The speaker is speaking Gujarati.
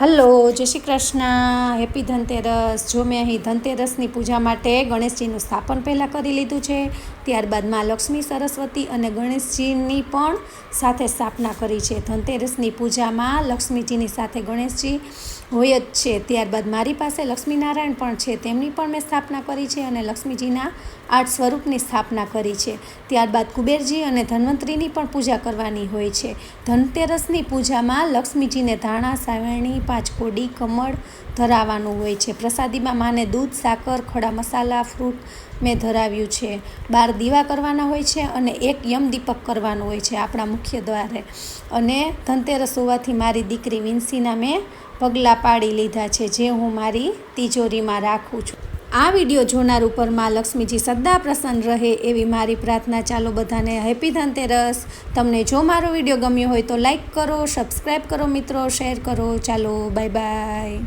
હલો, જય શ્રી કૃષ્ણ. હેપી ધનતેરસ. જો મેં અહીં ધનતેરસની પૂજા માટે ગણેશજીનું સ્થાપન પહેલાં કરી લીધું છે, ત્યારબાદમાં લક્ષ્મી સરસ્વતી અને ગણેશજીની પણ સાથે સ્થાપના કરી છે. ધનતેરસની પૂજામાં લક્ષ્મીજીની સાથે ગણેશજી હોય જ છે. ત્યારબાદ મારી પાસે લક્ષ્મીનારાયણ પણ છે. તેમની પણ મેં સ્થાપના કરી છે અને લક્ષ્મીજીના આઠ સ્વરૂપની સ્થાપના કરી છે. ત્યારબાદ કુબેરજી અને ધન્વંતરીની પણ પૂજા કરવાની હોય છે. ધનતેરસની પૂજામાં લક્ષ્મીજીને ધાણા, સાવરણી પાંચ કોડી કમળ ધરાવવાનું હોય છે. પ્રસાદીમાં માને દૂધ, સાકર, ખડા મસાલા, ફ્રૂટ મેં ધરાવ્યું છે. બાર દીવા કરવાના હોય છે અને એક યમદીપક કરવાનું હોય છે આપણા મુખ્ય દ્વારે. અને ધનતેરસ હોવાથી મારી દીકરી વિન્સીના મેં પગલાં પાડી લીધા છે, જે હું મારી તિજોરીમાં રાખું છું. આ વીડિયો જોનાર ઉપરમાં લક્ષ્મીજી સદા પ્રસન્ન રહે એવી મારી પ્રાર્થના. ચાલો બધાને હેપી ધનતેરસ. તમને જો મારો વીડિયો ગમ્યો હોય તો લાઈક કરો સબસ્ક્રાઈબ કરો મિત્રો, શેર કરો. ચાલો, બાય બાય.